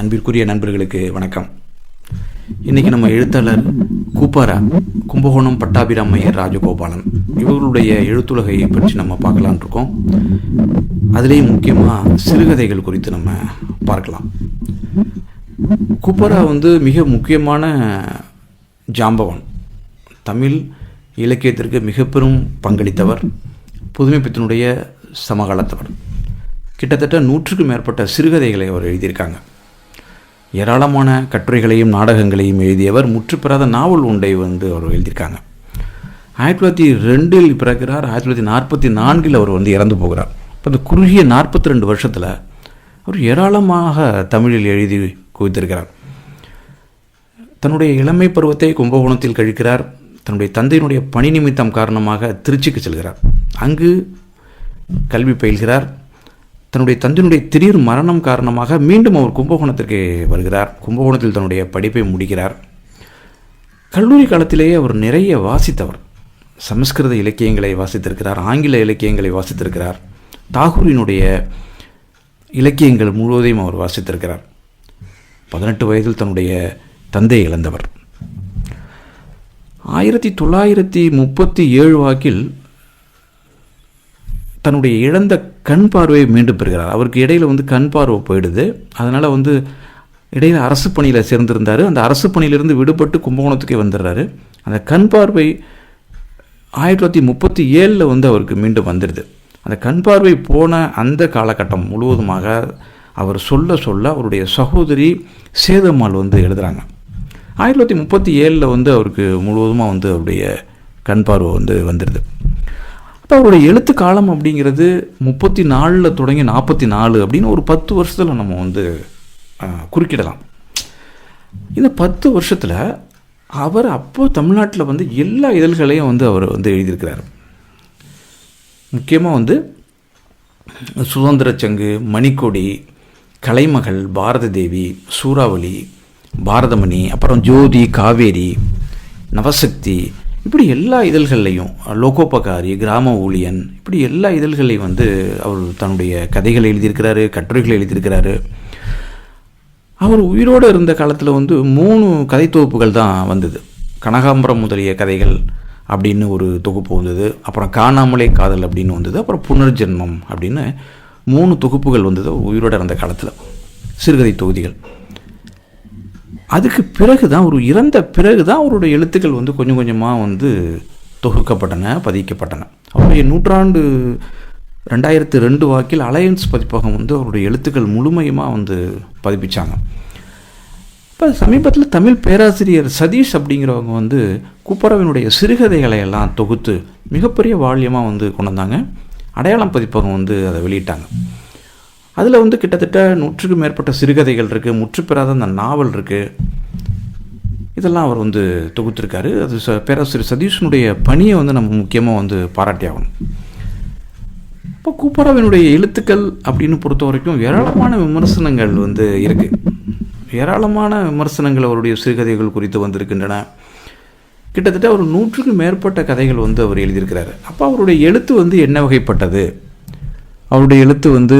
அன்பிற்குரிய நண்பர்களுக்கு வணக்கம். இன்னைக்கு நம்ம எழுத்தாளர் கூப்பாரா கும்பகோணம் பட்டாபிராமையர் ராஜகோபாலன். இவர்களுடைய எழுத்துலகையை பற்றி நம்ம பார்க்கலான் இருக்கோம். அதுலேயும் முக்கியமாக சிறுகதைகள் குறித்து நம்ம பார்க்கலாம். கூப்பாரா வந்து மிக முக்கியமான ஜாம்பவன். தமிழ் இலக்கியத்திற்கு மிக பெரும் பங்களித்தவர் புதுமைப்பித்தனுடைய சமகாலத்தவர். கிட்டத்தட்ட நூற்றுக்கும் மேற்பட்ட சிறுகதைகளை அவர் எழுதியிருக்காங்க. ஏராளமான கட்டுரைகளையும் நாடகங்களையும் எழுதியவர் முற்றுப்பெறாத நாவல் ஒன்றை வந்து அவர் எழுதியிருக்காங்க. ஆயிரத்தி தொள்ளாயிரத்தி ரெண்டில் பிறக்கிறார். ஆயிரத்தி தொள்ளாயிரத்தி நாற்பத்தி நான்கில் அவர் வந்து இறந்து போகிறார். இப்போ அந்த குறுகிய நாற்பத்தி ரெண்டு வருஷத்தில் அவர் ஏராளமாக தமிழில் எழுதி குவித்திருக்கிறார். தன்னுடைய இளமை பருவத்தை கும்பகோணத்தில் கழிக்கிறார். தன்னுடைய தந்தையினுடைய பணி நிமித்தம் காரணமாக திருச்சிக்கு செல்கிறார். அங்கு கல்வி பயில்கிறார். தன்னுடைய தந்தையினுடைய திடீர் மரணம் காரணமாக மீண்டும் அவர் கும்பகோணத்திற்கு வருகிறார். கும்பகோணத்தில் தன்னுடைய படிப்பை முடிக்கிறார். கல்லூரி காலத்திலேயே அவர் நிறைய வாசித்தவர். சமஸ்கிருத இலக்கியங்களை வாசித்திருக்கிறார் ஆங்கில இலக்கியங்களை வாசித்திருக்கிறார். தாகூரினுடைய இலக்கியங்கள் முழுவதையும் அவர் வாசித்திருக்கிறார். பதினெட்டு வயதில் தன்னுடைய தந்தையை இழந்தவர். ஆயிரத்தி தொள்ளாயிரத்தி முப்பத்தி ஏழு வாக்கில் தன்னுடைய இழந்த கண் பார்வையை மீண்டும் பெறுகிறார். அவருக்கு இடையில் வந்து கண் பார்வை போயிடுது. அதனால் வந்து இடையில் அரசு பணியில் சேர்ந்திருந்தார். அந்த அரசு பணியிலிருந்து விடுபட்டு கும்பகோணத்துக்கே வந்துடுறாரு. அந்த கண் பார்வை ஆயிரத்தி தொள்ளாயிரத்தி முப்பத்தி ஏழில் வந்து அவருக்கு மீண்டும் வந்துடுது. அந்த கண் பார்வை போன அந்த காலகட்டம் முழுவதுமாக அவர் சொல்ல சொல்ல அவருடைய சகோதரி சேதம்மாள் வந்து எழுதுகிறாங்க ஆயிரத்தி தொள்ளாயிரத்தி முப்பத்தி ஏழில் வந்து அவருக்கு முழுவதுமாக வந்து அவருடைய கண் பார்வை வந்து வந்துடுது. அப்போ அவருடைய எழுத்து காலம் அப்படிங்கிறது முப்பத்தி நாலில் தொடங்கி நாற்பத்தி நாலு அப்படின்னு ஒரு பத்து வருஷத்தில் நம்ம வந்து குறுக்கிடலாம். இந்த பத்து வருஷத்தில் அவர் அப்போ தமிழ்நாட்டில் வந்து எல்லா இதழ்களையும் வந்து அவர் வந்து எழுதியிருக்கிறார். முக்கியமாக வந்து சுதந்திர சங்கு மணிக்கொடி கலைமகள் பாரத தேவி சூறாவளி பாரதமணி அப்புறம் ஜோதி காவேரி நவசக்தி இப்படி எல்லா இதழ்கள்லையும் லோகோபகாரி கிராம ஊழியன் இப்படி எல்லா இதழ்களையும் வந்து அவர் தன்னுடைய கதைகளை எழுதியிருக்கிறாரு கட்டுரைகளை எழுதியிருக்கிறாரு. அவர் உயிரோடு இருந்த காலத்தில் வந்து மூணு கதை தொகுப்புகள் தான் வந்தது. கனகாம்பரம் முதலிய கதைகள் அப்படின்னு ஒரு தொகுப்பு வந்தது. அப்புறம் காணாமலே காதல் அப்படின்னு வந்தது. அப்புறம் புனர்ஜென்மம் அப்படின்னு மூணு தொகுப்புகள் வந்தது உயிரோடு இருந்த காலத்தில். சிறுகதை தொகுதிகள். அதுக்கு பிறகு தான் ஒரு இறந்த பிறகு தான் அவருடைய எழுத்துக்கள் வந்து கொஞ்சம் கொஞ்சமாக வந்து தொகுக்கப்பட்டன பதிக்கப்பட்டன. அவருடைய நூற்றாண்டு ரெண்டாயிரத்து ரெண்டு வாக்கில் அலையன்ஸ் பதிப்பகம் வந்து அவருடைய எழுத்துக்கள் முழுமையுமாக வந்து பதிப்பிச்சாங்க. இப்போ சமீபத்தில் தமிழ் பேராசிரியர் சதீஷ் அப்படிங்கிறவங்க வந்து குப்பரவினுடைய சிறுகதைகளை எல்லாம் தொகுத்து மிகப்பெரிய வால்யமாக வந்து கொண்டு வந்தாங்க. அடையாளம் பதிப்பகம் வந்து அதை வெளியிட்டாங்க. அதில் வந்து கிட்டத்தட்ட நூற்றுக்கும் மேற்பட்ட சிறுகதைகள் இருக்குது முற்றுப்பெறாத அந்த நாவல் இருக்குது இதெல்லாம் அவர் வந்து தொகுத்திருக்காரு. அது ச பேராசிரியர் சதீஷனுடைய பணியை வந்து நம்ம முக்கியமாக வந்து பாராட்டி ஆகணும் இப்போ கூப்பராவினுடைய எழுத்துக்கள் அப்படின்னு பொறுத்த வரைக்கும் ஏராளமான விமர்சனங்கள் வந்து இருக்குது ஏராளமான விமர்சனங்கள் அவருடைய சிறுகதைகள் குறித்து வந்திருக்கின்றன. கிட்டத்தட்ட ஒரு நூற்றுக்கும் மேற்பட்ட கதைகள் வந்து அவர் எழுதியிருக்கிறாரு. அப்போ அவருடைய எழுத்து வந்து என்ன வகைப்பட்டது? அவருடைய எழுத்து வந்து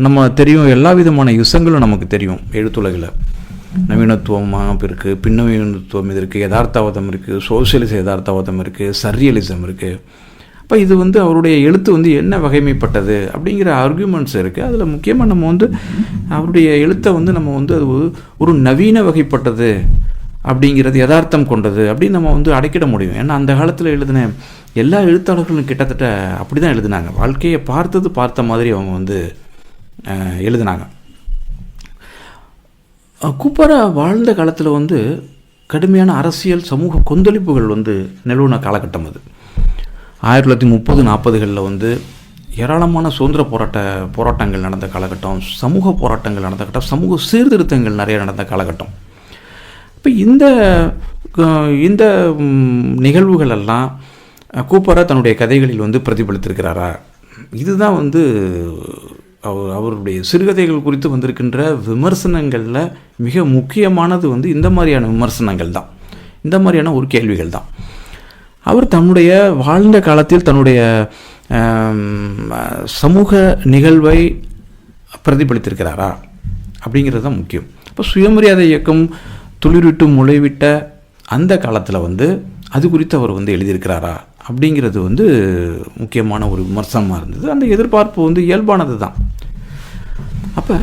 நம்ம தெரியும் எல்லா விதமான யுசங்களும் நமக்கு தெரியும் எழுத்துலகில். நவீனத்துவமாக இருக்குது பின்னவீனத்துவம் இது இருக்குது யதார்த்தவாதம் இருக்குது சோசியலிச யதார்த்தவாதம் இருக்குது சர்ரியலிசம் இருக்குது அப்போ இது வந்து அவருடைய எழுத்து வந்து என்ன வகைமைப்பட்டது அப்படிங்கிற ஆர்கியூமெண்ட்ஸ் இருக்குது அதில் முக்கியமாக நம்ம வந்து அவருடைய எழுத்தை வந்து நம்ம வந்து அது ஒரு- ஒரு நவீன வகைப்பட்டது அப்படிங்கிறது யதார்த்தம் கொண்டது அப்படின்னு நம்ம வந்து அடைக்கிட முடியும். ஏன்னா அந்த காலத்தில் எழுதின எல்லா எழுத்தாளர்களும் கிட்டத்தட்ட அப்படி தான் எழுதினாங்க. வாழ்க்கையை பார்த்தது பார்த்த மாதிரி அவங்க வந்து எழுதினாங்க. கூப்பரை வாழ்ந்த காலத்தில் வந்து கடுமையான அரசியல் சமூக கொந்தளிப்புகள் வந்து நிலவுன காலகட்டம் அது. ஆயிரத்தி தொள்ளாயிரத்தி முப்பது நாற்பதுகளில் வந்து ஏராளமான சுதந்திர போராட்ட போராட்டங்கள் நடந்த காலகட்டம் சமூக போராட்டங்கள் நடந்த கட்டம் சமூக சீர்திருத்தங்கள் நிறைய நடந்த காலகட்டம். இப்போ இந்த இந்த நிகழ்வுகள் எல்லாம் அஹ், கூப்பரா தன்னுடைய கதைகளில் வந்து பிரதிபலித்திருக்கிறாரா? இதுதான் வந்து அவர் அவருடைய சிறுகதைகள் குறித்து வந்திருக்கின்ற விமர்சனங்களில் மிக முக்கியமானது வந்து இந்த மாதிரியான விமர்சனங்கள் தான் இந்த மாதிரியான ஒரு கேள்விகள் தான் அவர் தன்னுடைய வாழ்ந்த காலத்தில் தன்னுடைய சமூக நிகழ்வை பிரதிபலித்திருக்கிறாரா? அப்படிங்கிறது தான் முக்கியம். இப்போ சுயமரியாதை இயக்கம் துளிர்விட்டு முளைவிட்ட அந்த காலத்தில் வந்து அது குறித்து அவர் வந்து எழுதியிருக்கிறாரா அப்படிங்கிறது வந்து முக்கியமான ஒரு விமர்சனமாக இருந்தது. அந்த எதிர்பார்ப்பு வந்து இயல்பானது தான். அப்போ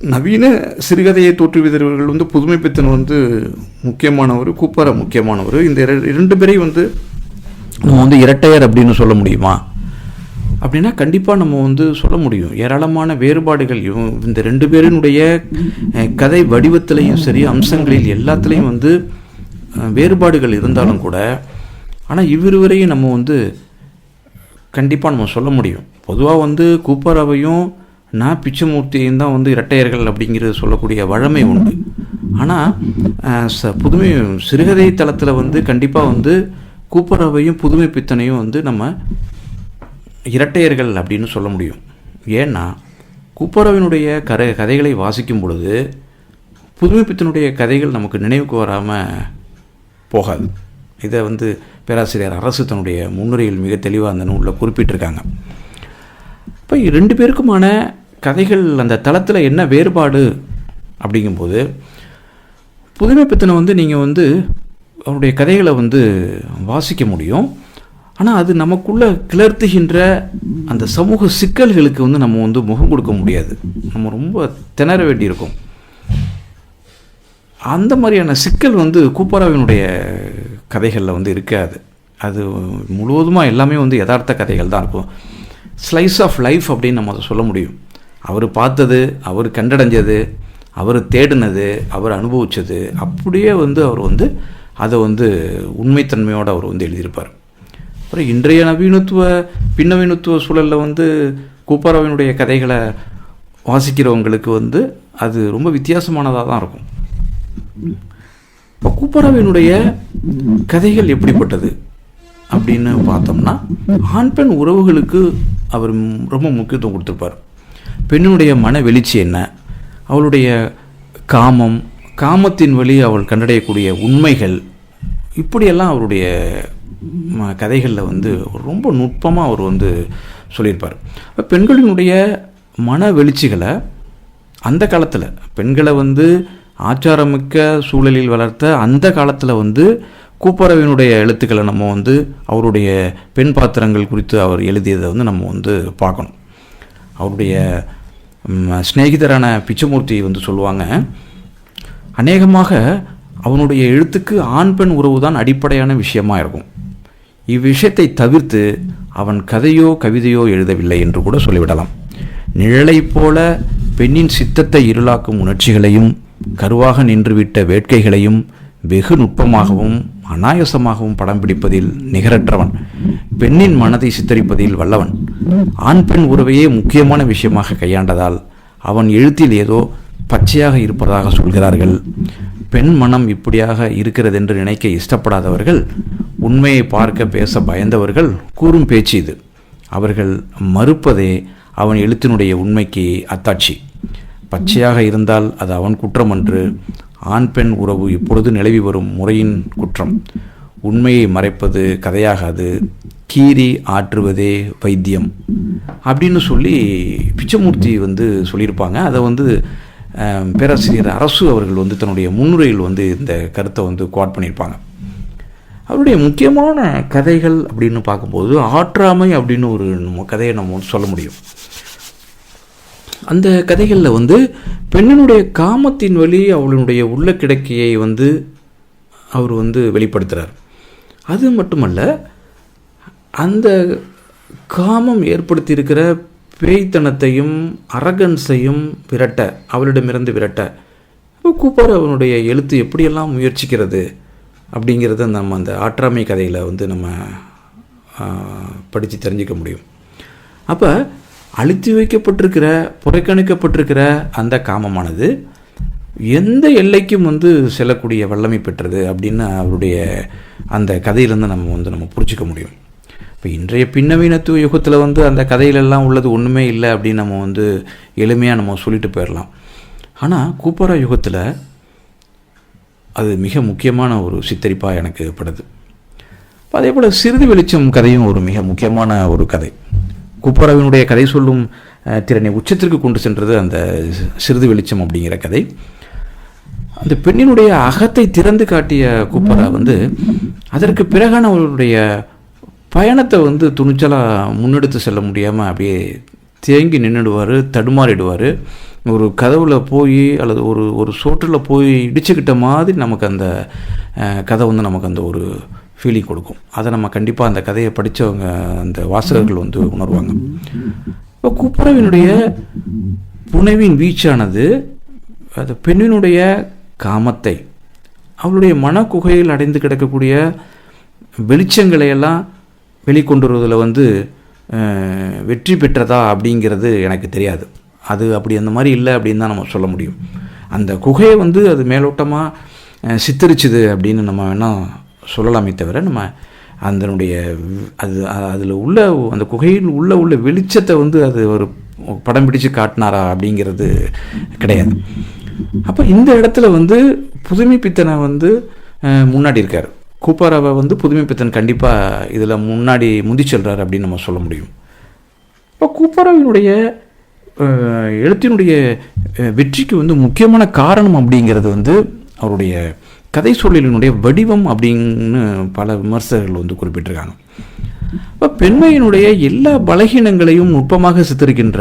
நவீன சிறுகதையை தோற்றுவித்தவர்கள் வந்து புதுமைப்பித்தன் வந்து முக்கியமானவர் கூப்பர முக்கியமானவர். இந்த இர- இரண்டு பேரையும் வந்து நம்ம வந்து இரட்டையர் அப்படின்னு சொல்ல முடியுமா? அப்படின்னா கண்டிப்பாக நம்ம வந்து சொல்ல முடியும். ஏராளமான வேறுபாடுகள் இந்த ரெண்டு பேரினுடைய கதை வடிவத்திலையும் சரி அம்சங்களில் எல்லாத்துலேயும் வந்து வேறுபாடுகள் இருந்தாலும் கூட ஆனால் இவ்விருவரையும் நம்ம வந்து கண்டிப்பாக நம்ம சொல்ல முடியும். பொதுவாக வந்து கூப்பரவையும் நான் பிச்சமூர்த்தியும் தான் வந்து இரட்டையர்கள் அப்படிங்கிறது சொல்லக்கூடிய வழமை உண்டு. ஆனால் ச புதுமை சிறுகதை தளத்தில் வந்து கண்டிப்பாக வந்து கூப்பரவையும் புதுமை பித்தனையும் வந்து நம்ம இரட்டையர்கள் அப்படின்னு சொல்ல முடியும். ஏன்னா கூப்பரவினுடைய கரை கதைகளை வாசிக்கும் பொழுது புதுமை பித்தனுடைய கதைகள் நமக்கு நினைவுக்கு வராமல் போகாது. இதை வந்து பேராசிரியர் அரசு தன்னுடைய முன்னுரையில் மிக தெளிவாக அந்த நூலில் குறிப்பிட்டிருக்காங்க. இப்போ ரெண்டு பேருக்குமான கதைகள் அந்த தளத்தில் என்ன வேறுபாடு அப்படிங்கும்போது புதுமை பித்தனை வந்து நீங்கள் வந்து அவருடைய கதைகளை வந்து வாசிக்க முடியும். ஆனால் அது நமக்குள்ளே கிளர்த்துகின்ற அந்த சமூக சிக்கல்களுக்கு வந்து நம்ம வந்து முகம் கொடுக்க முடியாது. நம்ம ரொம்ப திணற வேண்டியிருக்கும். அந்த மாதிரியான சிக்கல் வந்து கூப்பராவினுடைய கதைகளில் வந்து இருக்காது. அது முழுவதுமாக எல்லாமே வந்து யதார்த்த கதைகள் தான் இருக்கும். ஸ்லைஸ் ஆஃப் லைஃப் அப்படின்னு நம்ம அதை சொல்ல முடியும். அவர் பார்த்தது அவர் கண்டடைஞ்சது அவர் தேடினது அவர் அனுபவித்தது அப்படியே வந்து அவர் வந்து அதை வந்து உண்மைத்தன்மையோடு அவர் வந்து எழுதியிருப்பார். அப்புறம் இன்றைய நவீனத்துவ பின்னவீனத்துவ சூழலில் வந்து கூப்பராவினுடைய கதைகளை வாசிக்கிறவங்களுக்கு வந்து அது ரொம்ப வித்தியாசமானதாக தான் இருக்கும். இப்போ கூப்பராவினுடைய கதைகள் எப்படிப்பட்டது அப்படின்னு பார்த்தோம்னா ஆண் பெண் உறவுகளுக்கு அவர் ரொம்ப முக்கியத்துவம் கொடுத்துருப்பார். பெண்ணினுடைய மன வெளிச்சி என்ன? அவளுடைய காமம் காமத்தின் வழி அவள் கண்டடையக்கூடிய உண்மைகள் இப்படியெல்லாம் அவருடைய ம- கதைகளில் வந்து ரொம்ப நுட்பமாக அவர் வந்து சொல்லியிருப்பார். பெண்களினுடைய மன வெளிச்சிகளை அந்த காலத்தில் பெண்களை வந்து ஆச்சாரமிக்க சூழலில் வளர்த்த அந்த காலத்தில் வந்து கூப்பரவினுடைய எழுத்துக்களை நம்ம வந்து அவருடைய பெண் பாத்திரங்கள் குறித்து அவர் எழுதியதை வந்து நம்ம வந்து பார்க்கணும். அவருடைய சிநேகிதரான பிச்சமூர்த்தி வந்து சொல்லுவாங்க அநேகமாக அவனுடைய எழுத்துக்கு ஆண் பெண் உறவு தான் அடிப்படையான விஷயமாக இருக்கும். இவ்விஷயத்தை தவிர்த்து அவன் கதையோ கவிதையோ எழுதவில்லை என்று கூட சொல்லிவிடலாம். நிழலைப் போல பெண்ணின் சித்தத்தை இருளாக்கும் உணர்ச்சிகளையும் கருவாக நின்றுவிட்ட வேட்கைகளையும் வெகு நுட்பமாகவும் அனாயசமாகவும் படம் பிடிப்பதில் நிகரற்றவன். பெண்ணின் மனதை சித்தரிப்பதில் வல்லவன். ஆண் பெண் உறவையே முக்கியமான விஷயமாக கையாண்டதால் அவன் எழுத்தில் ஏதோ பச்சையாக இருப்பதாக சொல்கிறார்கள். பெண் மனம் இப்படியாக இருக்கிறதென்று நினைக்க இஷ்டப்படாதவர்கள் உண்மையை பார்க்க பேச பயந்தவர்கள் கூறும் பேச்சு இது. அவர்கள் மறுப்பதே அவன் எழுத்தினுடைய உண்மைக்கு அத்தாட்சி. பச்சையாக இருந்தால் அது அவன் குற்றம் அன்று ஆண் பெண் உறவு இப்பொழுது நிலவி வரும் முறையின் குற்றம். உண்மையை மறைப்பது கதையாகாது. கீறி ஆற்றுவதே வைத்தியம். அப்படின்னு சொல்லி பிச்சமூர்த்தி வந்து சொல்லியிருப்பாங்க. அதை வந்து பேராசிரியர் அரசு அவர்கள் வந்து தன்னுடைய முன்னுரையில் வந்து இந்த கருத்தை வந்து குவாட் பண்ணியிருப்பாங்க. அவருடைய முக்கியமான கதைகள் அப்படின்னு பார்க்கும்போது ஆற்றாமை அப்படின்னு ஒரு கதையை நம்ம சொல்ல முடியும். அந்த கதைகளில் வந்து பெண்ணினுடைய காமத்தின் வழி அவளுடைய உள்ள கிடக்கையை வந்து அவர் வந்து வெளிப்படுத்துகிறார் அது மட்டுமல்ல அந்த காமம் ஏற்படுத்தியிருக்கிற பேய்த்தனத்தையும் அரகன்ஸையும் விரட்ட அவளிடமிருந்து விரட்ட இப்போ கூப்பார் அவனுடைய எழுத்து எப்படியெல்லாம் முயற்சிக்கிறது அப்படிங்கிறத நம்ம அந்த ஆற்றாமை கதையில் வந்து நம்ம படித்து தெரிஞ்சுக்க முடியும். அப்போ அழுத்தி வைக்கப்பட்டிருக்கிற புறக்கணிக்கப்பட்டிருக்கிற அந்த காமமானது எந்த எல்லைக்கும் வந்து செல்லக்கூடிய வல்லமை பெற்றது அப்படின்னு அவருடைய அந்த கதையிலேருந்து நம்ம வந்து நம்ம புரிஞ்சிக்க முடியும். இப்போ இன்றைய பின்னவீனத்துவ யுகத்தில் வந்து அந்த கதையிலெல்லாம் உள்ளது ஒன்றுமே இல்லை அப்படின்னு நம்ம வந்து எளிமையாக நம்ம சொல்லிட்டு போயிடலாம் ஆனால் கூப்பாரா யுகத்தில் அது மிக முக்கியமான ஒரு சித்தரிப்பாக எனக்கு படுது. அதே போல் சிறிது வெளிச்சம் கதையும் ஒரு மிக முக்கியமான ஒரு கதை. குப்பரவினுடைய கதை சொல்லும் திறனை உச்சத்திற்கு கொண்டு சென்றது அந்த சிறிது வெளிச்சம் அப்படிங்கிற கதை. அந்த பெண்ணினுடைய அகத்தை திறந்து காட்டிய குப்பரா வந்து அதற்கு பிறகான அவருடைய பயணத்தை வந்து துணிச்சலாக முன்னெடுத்து செல்ல முடியாமல் அப்படியே தேங்கி நின்றுடுவார் தடுமாறிடுவார். ஒரு கதவில் போய் அல்லது ஒரு ஒரு சோற்றில் போய் இடிச்சுக்கிட்ட மாதிரி நமக்கு அந்த கதை வந்து நமக்கு அந்த ஒரு ஃபீலிங் கொடுக்கும். அதை நம்ம கண்டிப்பாக அந்த கதையை படித்தவங்க அந்த வாசகர்கள் வந்து உணர்வாங்க. இப்போ கூப்புறவினுடைய புனைவின் வீச்சானது அது பெண்ணினுடைய காமத்தை அவளுடைய மனக்குகையில் அடைந்து கிடக்கக்கூடிய வெளிச்சங்களை எல்லாம் வெளிக்கொண்டு வருவதில் வந்து வெற்றி பெற்றதா அப்படிங்கிறது எனக்கு தெரியாது. அது அப்படி அந்த மாதிரி இல்லை அப்படின்னு தான் நம்ம சொல்ல முடியும். அந்த குகையை வந்து அது மேலோட்டமாக சித்தரிச்சுது அப்படின்னு நம்ம வேணால் சொல்லலாமே தவிர நம்ம அதனுடைய அது அதில் உள்ள அந்த குகையில் உள்ள உள்ள வெளிச்சத்தை வந்து அது ஒரு படம் பிடிச்சு காட்டினாரா அப்படிங்கிறது கிடையாது. அப்போ இந்த இடத்துல வந்து புதுமை பித்தனை வந்து முன்னாடி இருக்கார். கூப்பாராவை வந்து புதுமை பித்தன் கண்டிப்பாக இதில் முன்னாடி முந்தி செல்கிறார் அப்படின்னு நம்ம சொல்ல முடியும். இப்போ கூப்பாராவினுடைய எழுத்தினுடைய வெற்றிக்கு வந்து முக்கியமான காரணம் அப்படிங்கிறது வந்து அவருடைய கதை சூழலினுடைய வடிவம் அப்படின்னு பல விமர்சகர்கள் வந்து குறிப்பிட்டிருக்காங்க. இப்போ பெண்மையினுடைய எல்லா பலகீனங்களையும் நுட்பமாக சித்தரிக்கின்ற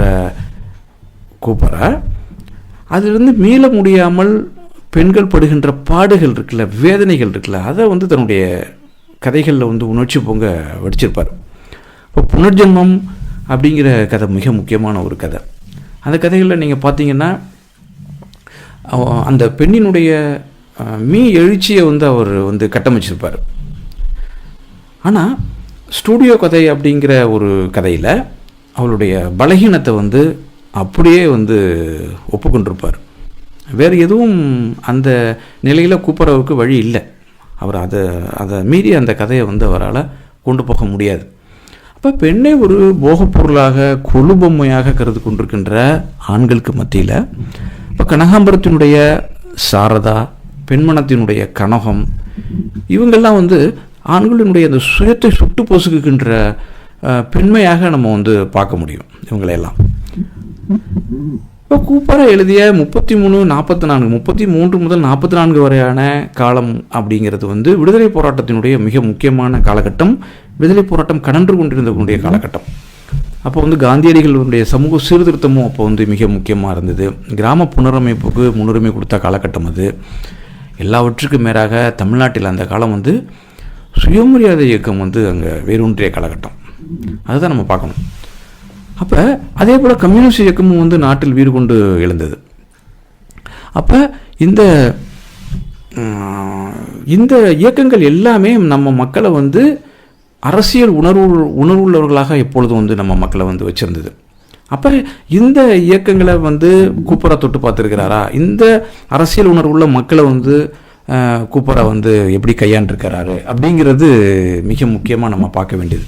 கூப்பரை அதிலிருந்து மீள முடியாமல் பெண்கள் படுகின்ற பாடுகள் இருக்குல்ல வேதனைகள் இருக்குல்ல அதை வந்து தன்னுடைய கதைகளில் வந்து உணர்ச்சி பொங்க வடிச்சிருப்பார். இப்போ புனர்ஜென்மம் அப்படிங்கிற கதை மிக முக்கியமான ஒரு கதை. அந்த கதைகளில் நீங்கள் பார்த்தீங்கன்னா அந்த பெண்ணினுடைய மீ எழுச்சியை வந்து அவர் வந்து கட்டமைச்சிருப்பார். ஆனால் ஸ்டூடியோ கதை அப்படிங்கிற ஒரு கதையில் அவளுடைய பலகீனத்தை வந்து அப்படியே வந்து ஒப்புக்கொண்டிருப்பார். வேறு எதுவும் அந்த நிலையில் கூப்பிட்றவுக்கு வழி இல்லை. அவர் அதை அதை மீறி அந்த கதையை வந்து அவரால் கொண்டு போக முடியாது. அப்போ பெண்ணை ஒரு போகப்பொருளாக பொருளாக கருது கொண்டிருக்கின்ற ஆண்களுக்கு மத்தியில் இப்போ கனகாம்பரத்தினுடைய சாரதா பெண்மணத்தினுடைய கனகம் இவங்கெல்லாம் வந்து ஆண்களினுடைய அந்த சுயத்தை சுட்டு பொசுக்குகின்ற பெண்மையாக நம்ம வந்து பார்க்க முடியும் இவங்களையெல்லாம். இப்போ கூப்பாரா எழுதிய முப்பத்தி மூணு நாற்பத்தி நான்கு முப்பத்தி மூன்று முதல் நாற்பத்தி நான்கு வரையான காலம் அப்படிங்கிறது வந்து விடுதலை போராட்டத்தினுடைய மிக முக்கியமான காலகட்டம் விடுதலை போராட்டம் கடன்று கொண்டிருந்தவனுடைய காலகட்டம். அப்போ வந்து காந்தியடிகளுடைய சமூக சீர்திருத்தமும் அப்போ வந்து மிக முக்கியமாக இருந்தது. கிராம புனரமைப்புக்கு முன்னுரிமை கொடுத்த காலகட்டம் அது. எல்லாவற்றுக்கும் மேலாக தமிழ்நாட்டில் அந்த காலம் வந்து சுயமரியாதை இயக்கம் வந்து அங்கே வேரூன்றிய காலகட்டம். அதுதான் நம்ம பார்க்கணும். அப்போ அதே போல் கம்யூனிஸ்ட் இயக்கமும் வந்து நாட்டில் வீறு கொண்டு எழுந்தது. அப்போ இந்த இந்த இயக்கங்கள் எல்லாமே நம்ம மக்களை வந்து அரசியல் உணர்வு உணர்வுள்ளவர்களாக எப்பொழுதும் வந்து நம்ம மக்களை வந்து வச்சுருந்தது. அப்போ இந்த இயக்கங்களை வந்து கூப்பரா தொட்டு பார்த்துருக்கிறாரா? இந்த அரசியல் உணர்வுள்ள மக்களை வந்து கூப்பரா வந்து எப்படி கையாண்டிருக்கிறாரு? அப்படிங்கிறது மிக முக்கியமாக நம்ம பார்க்க வேண்டியது.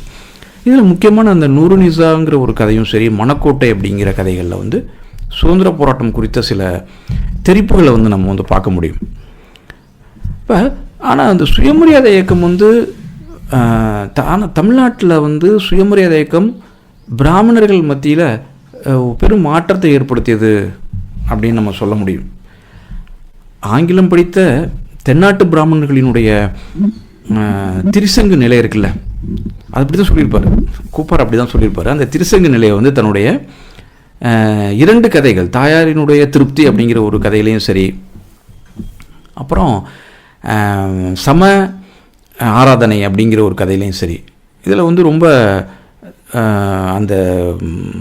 இதில் முக்கியமான அந்த நூறு நிசாங்கிற ஒரு கதையும் சரி மணக்கோட்டை அப்படிங்கிற கதைகளில் வந்து சுதந்திர போராட்டம் குறித்த சில தெரிப்புகளை வந்து நம்ம வந்து பார்க்க முடியும். இப்போ ஆனால் அந்த சுயமரியாதை இயக்கம் வந்து ஆஹ், தான தமிழ்நாட்டில் வந்து சுயமரியாதை இயக்கம் பிராமணர்கள் மத்தியில் பெரும் மாற்றத்தை ஏற்படுத்தியது அப்படின்னு நம்ம சொல்ல முடியும். ஆங்கிலம் படித்த தென்னாட்டு பிராமணர்களினுடைய திருசங்கு நிலை இருக்குல்ல அது அப்படி தான் சொல்லியிருப்பார். கூப்பார் அப்படி தான் சொல்லியிருப்பார். அந்த திருசங்கு நிலையை வந்து தன்னுடைய இரண்டு கதைகள் தாயாரினுடைய திருப்தி அப்படிங்கிற ஒரு கதையிலையும் சரி அப்புறம் சம ஆராதனை அப்படிங்கிற ஒரு கதையிலையும் சரி இதில் வந்து ரொம்ப அந்த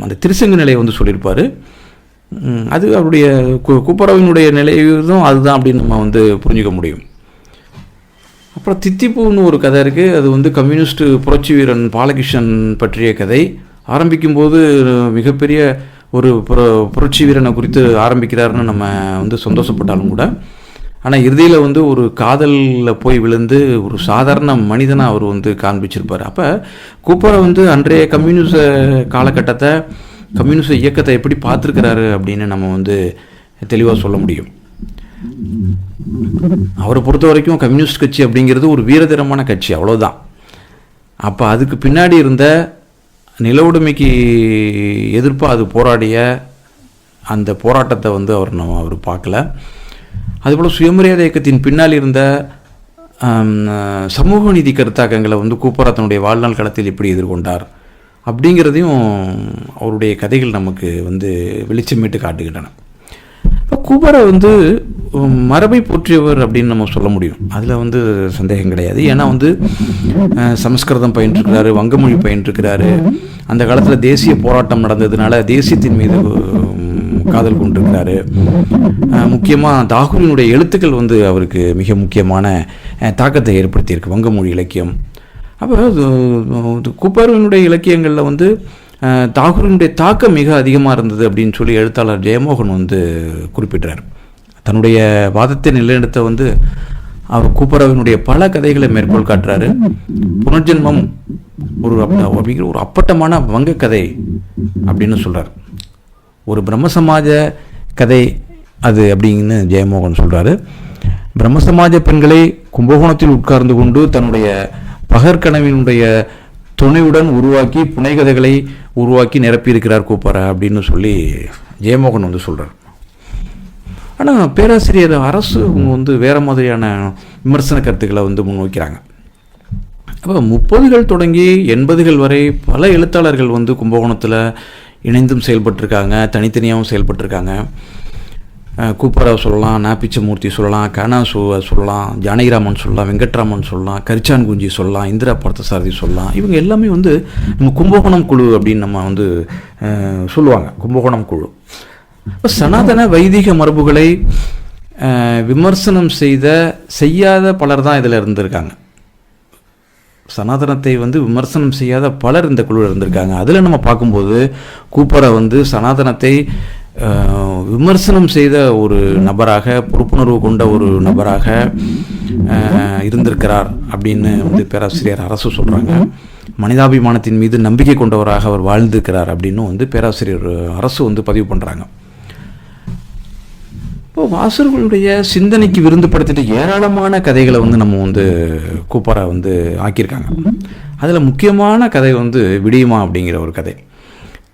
அந்த திருசங்க நிலையை வந்து சொல்லியிருப்பார். அது அவருடைய கு குப்பரவினுடைய நிலையும் அதுதான் அப்படின்னு நம்ம வந்து புரிஞ்சுக்க முடியும். அப்புறம் தித்திப்பூன்னு ஒரு கதை இருக்குது அது வந்து கம்யூனிஸ்ட் புரட்சி வீரன் பாலகிருஷ்ணன் பற்றிய கதை. ஆரம்பிக்கும்போது மிகப்பெரிய ஒரு புர புரட்சி வீரனை குறித்து ஆரம்பிக்கிறாருன்னு நம்ம வந்து சந்தோஷப்பட்டாலும் கூட ஆனால் இறுதியில் வந்து ஒரு காதலில் போய் விழுந்து ஒரு சாதாரண மனிதனாக அவர் வந்து காண்பிச்சிருப்பார். அப்போ கூப்பரை வந்து அன்றைய கம்யூனிச காலகட்டத்தை கம்யூனிச இயக்கத்தை எப்படி பார்த்துருக்கிறாரு அப்படின்னு நம்ம வந்து தெளிவாக சொல்ல முடியும். அவரை பொறுத்த வரைக்கும் கம்யூனிஸ்ட் கட்சி அப்படிங்கிறது ஒரு வீரதீரமான கட்சி அவ்வளோதான் அப்போ அதுக்கு பின்னாடி இருந்த நில உடைமைக்கு எதிர்ப்பாக அது போராடிய அந்த போராட்டத்தை வந்து அவர் நம்ம அவர் பார்க்கல. அதுபோல் சுயமரியாதை இயக்கத்தின் பின்னால் இருந்த சமூக நீதி கருத்தாக்கங்களை வந்து கூப்பரா தன்னுடைய வாழ்நாள் களத்தில் எப்படி எதிர்கொண்டார் அப்படிங்கிறதையும் அவருடைய கதைகள் நமக்கு வந்து வெளிச்சமிட்டு காட்டுகின்றன. இப்போ கூப்பரை வந்து மரபை போற்றியவர் அப்படின்னு நம்ம சொல்ல முடியும். அதில் வந்து சந்தேகம் கிடையாது. ஏன்னா வந்து சமஸ்கிருதம் பயின்றிருக்கிறாரு வங்கமொழி பயின்றிருக்கிறாரு. அந்த காலத்தில் தேசிய போராட்டம் நடந்ததுனால தேசியத்தின் மீது காதல் கொண்டிருக்கிறாரு. முக்கியமாக தாகூரினுடைய எழுத்துக்கள் வந்து அவருக்கு மிக முக்கியமான தாக்கத்தை ஏற்படுத்தியிருக்கு வங்கமொழி இலக்கியம். அப்போ குப்பருவனுடைய இலக்கியங்களில் வந்து தாகூரினுடைய தாக்கம் மிக அதிகமாக இருந்தது அப்படின்னு சொல்லி எழுத்தாளர் ஜெயமோகன் வந்து குறிப்பிட்டார் தன்னுடைய வாதத்தை நிலைநிறுத்த வந்து அவர் கூப்பரவனுடைய பல கதைகளை மேற்கோள் காட்டுறாரு. புனர்ஜென்மம் ஒரு அப்படிங்கிற ஒரு அப்பட்டமான வங்க கதை அப்படின்னு சொல்கிறார் ஒரு பிரம்ம சமாஜ கதை அது அப்படின்னு ஜெயமோகன் சொல்கிறாரு பிரம்ம சமாஜ பெண்களை கும்பகோணத்தில் உட்கார்ந்து கொண்டு தன்னுடைய பகற்கனவினுடைய துணையுடன் உருவாக்கி புனைகதைகளை உருவாக்கி நிரப்பியிருக்கிறார் கூப்பரா அப்படின்னு சொல்லி ஜெயமோகன் வந்து சொல்கிறார் ஆனால் பேராசிரியர் அரசு அவங்க வந்து வேறு மாதிரியான விமர்சன கருத்துக்களை வந்து முன்வைக்கிறாங்க. அப்போ முப்பதுகள் தொடங்கி எண்பதுகள் வரை பல எழுத்தாளர்கள் வந்து கும்பகோணத்தில் இணைந்தும் செயல்பட்டிருக்காங்க தனித்தனியாகவும் செயல்பட்டிருக்காங்க. கூப்பராவ் சொல்லலாம் நாப்பிச்சமூர்த்தி சொல்லலாம் கனா சு சொல்லலாம் ஜானகிராமன் சொல்லலாம் வெங்கட்ராமன் சொல்லலாம் கரிச்சான் குஞ்சி சொல்லலாம் இந்திரா பார்த்தசாரதி சொல்லலாம். இவங்க எல்லாமே வந்து நம்ம கும்பகோணம் குழு அப்படின்னு நம்ம வந்து சொல்லுவாங்க கும்பகோணம் குழு. இப்போ சனாதன வைதிக மரபுகளை விமர்சனம் செய்த செய்யாத பலர் தான் இதில் இருந்திருக்காங்க. சனாதனத்தை வந்து விமர்சனம் செய்யாத பலர் இந்த குழுவில் இருந்திருக்காங்க. அதில் நம்ம பார்க்கும்போது கூப்பரை வந்து சனாதனத்தை விமர்சனம் செய்த ஒரு நபராக பொறுப்புணர்வு கொண்ட ஒரு நபராக இருந்திருக்கிறார் அப்படின்னு வந்து பேராசிரியர் அரசு சொல்கிறாங்க மனிதாபிமானத்தின் மீது நம்பிக்கை கொண்டவராக அவர் வாழ்ந்திருக்கிறார் அப்படின்னு வந்து பேராசிரியர் அரசு வந்து பதிவு பண்ணுறாங்க இப்போ வாசர்களுடைய சிந்தனைக்கு விருந்துப்படுத்திட்டு ஏராளமான கதைகளை வந்து நம்ம வந்து கூப்பாரா வந்து ஆக்கியிருக்காங்க. அதில் முக்கியமான கதை வந்து விடியுமா அப்படிங்கிற ஒரு கதை.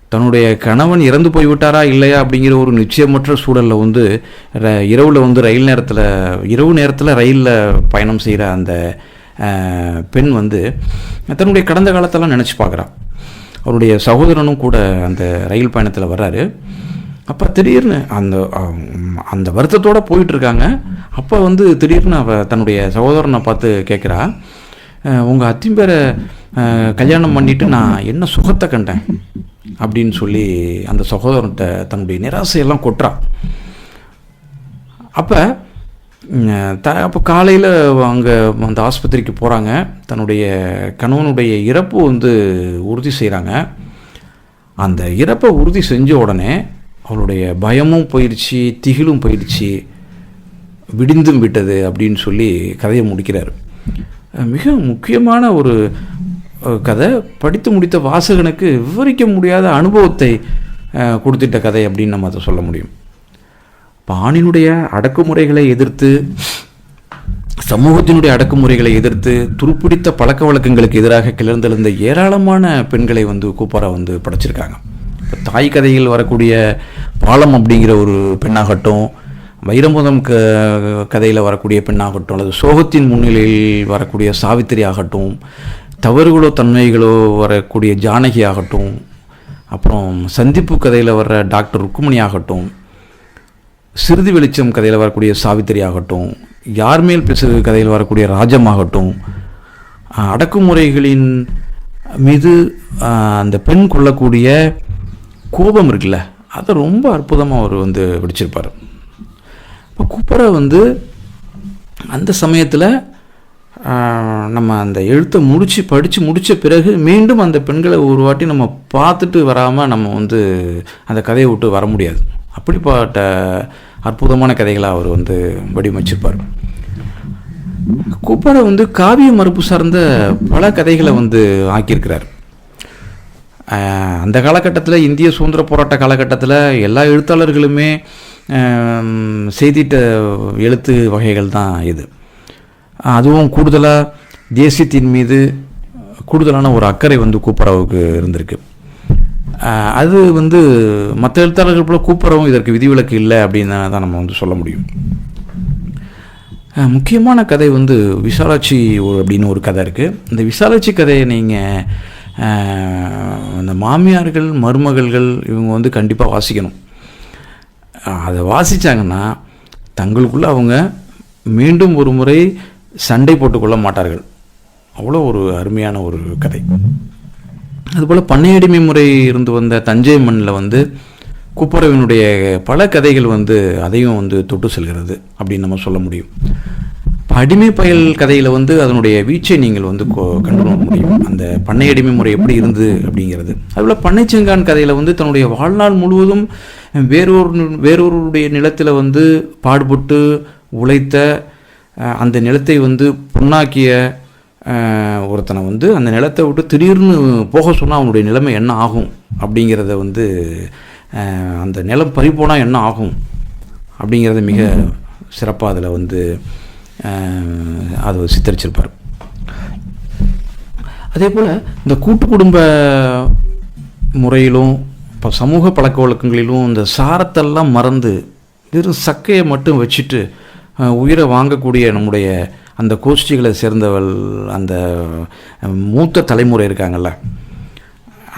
தன்னுடைய கணவன் இறந்து போய்விட்டாரா இல்லையா அப்படிங்கிற ஒரு நிச்சயமற்ற சூழலில் வந்து ர- வந்து ரயில் நேரத்தில் இரவு நேரத்தில் ரயிலில் பயணம் செய்கிற அந்த பெண் வந்து தன்னுடைய கடந்த காலத்தெல்லாம் நினச்சி பார்க்குறான் அவருடைய சகோதரனும் கூட அந்த ரயில் பயணத்தில் வர்றாரு. அப்போ திடீர்னு அந்த அந்த வருத்தத்தோடு போயிட்டுருக்காங்க. அப்போ வந்து திடீர்னு அவள் தன்னுடைய சகோதரனை பார்த்து கேட்குறா உங்கள் அத்திம்பேரை கல்யாணம் பண்ணிவிட்டு நான் என்ன சுகத்தை கண்டேன்? அப்படின்னு சொல்லி அந்த சகோதரன்கிட்ட தன்னுடைய நிராசையெல்லாம் கொட்டுறா. அப்போ த அப்போ காலையில் அங்கே அந்த ஆஸ்பத்திரிக்கு போகிறாங்க தன்னுடைய கணவனுடைய இறப்பு வந்து உறுதி செய்கிறாங்க அந்த இறப்பை உறுதி செஞ்ச உடனே அவளுடைய பயமும் போயிடுச்சு திகிலும் போயிடுச்சு விடிந்தும் விட்டது அப்படின்னு சொல்லி கதையை முடிக்கிறார். மிக முக்கியமான ஒரு கதை. படித்து முடித்த வாசகனுக்கு விவரிக்க முடியாத அனுபவத்தை கொடுத்துட்ட கதை அப்படின்னு நம்ம அதை சொல்ல முடியும். பாணினுடைய அடக்குமுறைகளை எதிர்த்து சமூகத்தினுடைய அடக்குமுறைகளை எதிர்த்து துருப்பிடித்த பழக்க வழக்கங்களுக்கு எதிராக கிளர்ந்தெழுந்த ஏராளமான பெண்களை வந்து கூப்பாரா வந்து படைச்சிருக்காங்க. இப்போ தாய் கதையில் வரக்கூடிய பாலம் அப்படிங்கிற ஒரு பெண்ணாகட்டும் வைரமுதம் க கதையில் வரக்கூடிய பெண்ணாகட்டும் அல்லது சோகத்தின் முன்னிலையில் வரக்கூடிய சாவித்திரி ஆகட்டும் தவறுகளோ தன்மைகளோ வரக்கூடிய ஜானகி ஆகட்டும் அப்புறம் சந்திப்பு கதையில் வர்ற டாக்டர் ருக்குமணி ஆகட்டும் சிறுதி வெளிச்சம் கதையில் வரக்கூடிய சாவித்திரி ஆகட்டும் யார் மேல் பேசுகிற கதையில் வரக்கூடிய ராஜமாகட்டும் ஆகட்டும் அடக்குமுறைகளின் மீது அந்த பெண் கொள்ளக்கூடிய கோபம் இருக்குல்ல அதை ரொம்ப அற்புதமாக அவர் வந்து பிடிச்சிருப்பார். இப்போ குப்பரை வந்து அந்த சமயத்தில் நம்ம அந்த எழுத்தை முடித்து படித்து முடித்த பிறகு மீண்டும் அந்த பெண்களை ஒரு வாட்டி நம்ம பார்த்துட்டு வராமல் நம்ம வந்து அந்த கதையை விட்டு வர முடியாது. அப்படிப்பட்ட அற்புதமான கதைகளை அவர் வந்து வடிவமைச்சிருப்பார். குப்பரை வந்து காவிய மறுப்பு சார்ந்த பல கதைகளை வந்து ஆக்கியிருக்கிறார். அந்த காலகட்டத்தில் இந்திய சுதந்திர போராட்ட காலகட்டத்தில் எல்லா எழுத்தாளர்களுமே செய்திட்ட எழுத்து வகைகள் தான் இது. அதுவும் கூடுதலாக தேசியத்தின் மீது கூடுதலான ஒரு அக்கறை வந்து கூப்பராவுக்கு இருந்திருக்கு. அது வந்து மற்ற எழுத்தாளர்கள் போல கூப்பரவும் இதற்கு விதிவிலக்கு இல்லை அப்படின்னு தான் நம்ம வந்து சொல்ல முடியும். முக்கியமான கதை வந்து விசாலாட்சி ஒரு- அப்படின்னு ஒரு கதை இருக்குது இந்த விசாலாட்சி கதையை நீங்கள் அந்த மாமியார்கள் மருமகள்கள் இவங்க வந்து கண்டிப்பாக வாசிக்கணும். அதை வாசித்தாங்கன்னா தங்களுக்குள்ளே அவங்க மீண்டும் ஒரு முறை சண்டை போட்டுக்கொள்ள மாட்டார்கள். அவ்வளோ ஒரு அருமையான ஒரு கதை. அதுபோல் பண்ணையடிமை முறை இருந்து வந்த தஞ்சை மண்ணில் வந்து குப்பரவினுடைய பல கதைகள் வந்து அதையும் வந்து தொட்டு செல்கிறது அப்படின்னு நம்ம சொல்ல முடியும். அடிமை பயல் கதையில் வந்து அதனுடைய வீச்சை நீங்கள் வந்து கொ- கண்டு கொள்ள முடியும். அந்த பண்ணை அடிமை முறை எப்படி இருந்தது அப்படிங்கிறது. அதுபோல் பண்ணைச்செங்கான் கதையில் வந்து தன்னுடைய வாழ்நாள் முழுவதும் வேறொரு வேறொருடைய நிலத்தில் வந்து பாடுபட்டு உழைத்த அந்த நிலத்தை வந்து புண்ணாக்கிய ஒருத்தனை வந்து அந்த நிலத்தை விட்டு திடீர்னு போக சொன்னால் அவனுடைய நிலைமை என்ன ஆகும் அப்படிங்கிறத வந்து அந்த நிலம் பறிப்போனால் என்ன ஆகும் அப்படிங்கிறத மிக சிறப்பாக அதில் வந்து அதை சித்தரிச்சிருப்பார். அதே போல் இந்த கூட்டு குடும்ப முறையிலும் இப்போ சமூக பழக்க வழக்கங்களிலும் இந்த சாரத்தெல்லாம் மறந்து வெறும் சக்கையை மட்டும் வச்சுட்டு உயிரை வாங்கக்கூடிய நம்முடைய அந்த கோஷ்டிகளை சேர்ந்தவள் அந்த மூத்த தலைமுறை இருக்காங்கள்ல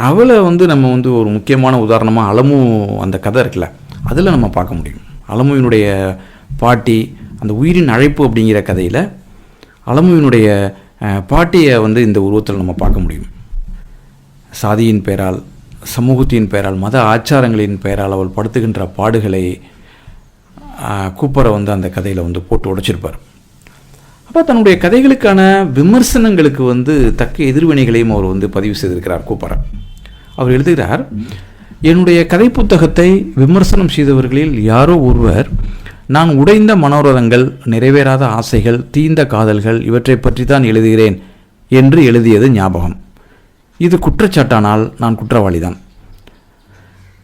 அவளை வந்து நம்ம வந்து ஒரு முக்கியமான உதாரணமாக அலமு அந்த கதை இருக்குல்ல அதில் நம்ம பார்க்க முடியும். அலமுவினுடைய பாட்டி அந்த உயிரின் அழைப்பு அப்படிங்கிற கதையில் அலமுவினுடைய பாட்டியை வந்து இந்த உருவத்தில் நம்ம பார்க்க முடியும். சாதியின் பெயரால் சமூகத்தின் பெயரால் மத ஆச்சாரங்களின் பெயரால் அவள் படுத்துகின்ற பாடுகளை கூப்பரை வந்து அந்த கதையில் வந்து போட்டு உடைச்சிருப்பார். அப்போ தன்னுடைய கதைகளுக்கான விமர்சனங்களுக்கு வந்து தக்க எதிர்வினைகளையும் அவர் வந்து பதிவு செய்திருக்கிறார் கூப்பரை. அவர் எழுதுகிறார் என்னுடைய கதை புத்தகத்தை விமர்சனம் செய்தவர்களில் யாரோ ஒருவர் நான் உடைந்த மனோரதங்கள் நிறைவேறாத ஆசைகள் தீந்த காதல்கள் இவற்றை பற்றி தான் எழுதுகிறேன் என்று எழுதியது ஞாபகம். இது குற்றச்சாட்டானால் நான் குற்றவாளிதான்.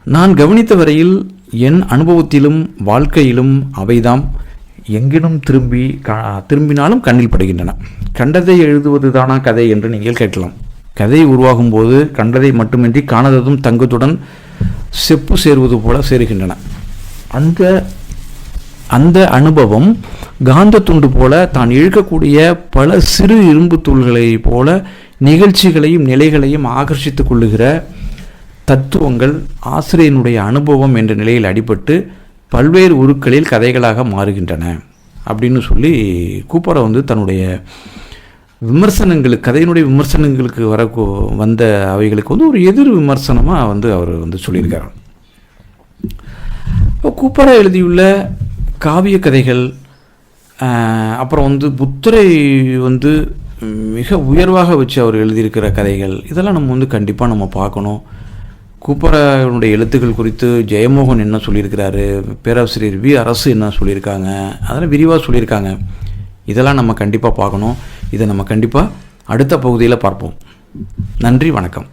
நான் கவனித்த வரையில் என் அனுபவத்திலும் வாழ்க்கையிலும் அவைதாம் எங்கினும் திரும்பி கா- திரும்பினாலும் கண்ணில் படுகின்றன. கண்டதை எழுதுவது தானா கதை என்று நீங்கள் கேட்கலாம். கதை உருவாகும் போது கண்டதை மட்டுமின்றி காணாததும் தங்கத்துடன் செப்பு சேருவது போல சேருகின்றன. அந்த அந்த அனுபவம் காந்த துண்டு போல தான் இழுக்கக்கூடிய பல சிறு இரும்பு தூள்களைப் போல நிகழ்ச்சிகளையும் நிலைகளையும் ஆகர்ஷித்துக் கொள்ளுகிற தத்துவங்கள் ஆசிரியனுடைய அனுபவம் என்ற நிலையில் அடிபட்டு பல்வேறு உருக்களில் கதைகளாக மாறுகின்றன அப்படின்னு சொல்லி கூப்பரை வந்து தன்னுடைய விமர்சனங்களுக்கு கதையினுடைய விமர்சனங்களுக்கு வர வந்த அவைகளுக்கு வந்து ஒரு எதிர் விமர்சனமாக வந்து அவர் வந்து சொல்லியிருக்கார். கூப்பரை எழுதியுள்ள காவிய கதைகள் அப்புறம் வந்து புத்தரை வந்து மிக உயர்வாக வச்சு அவர் எழுதியிருக்கிற கதைகள் இதெல்லாம் நம்ம வந்து கண்டிப்பாக நம்ம பார்க்கணும். கூப்பரனுடைய எழுத்துக்கள் குறித்து ஜெயமோகன் என்ன சொல்லியிருக்கிறாரு பேராசிரியர் வி அரசு என்ன சொல்லியிருக்காங்க அதெல்லாம் விரிவாக சொல்லியிருக்காங்க. இதெல்லாம் நம்ம கண்டிப்பாக பார்க்கணும். இதை நம்ம கண்டிப்பாக அடுத்த பகுதியில் பார்ப்போம். நன்றி வணக்கம்.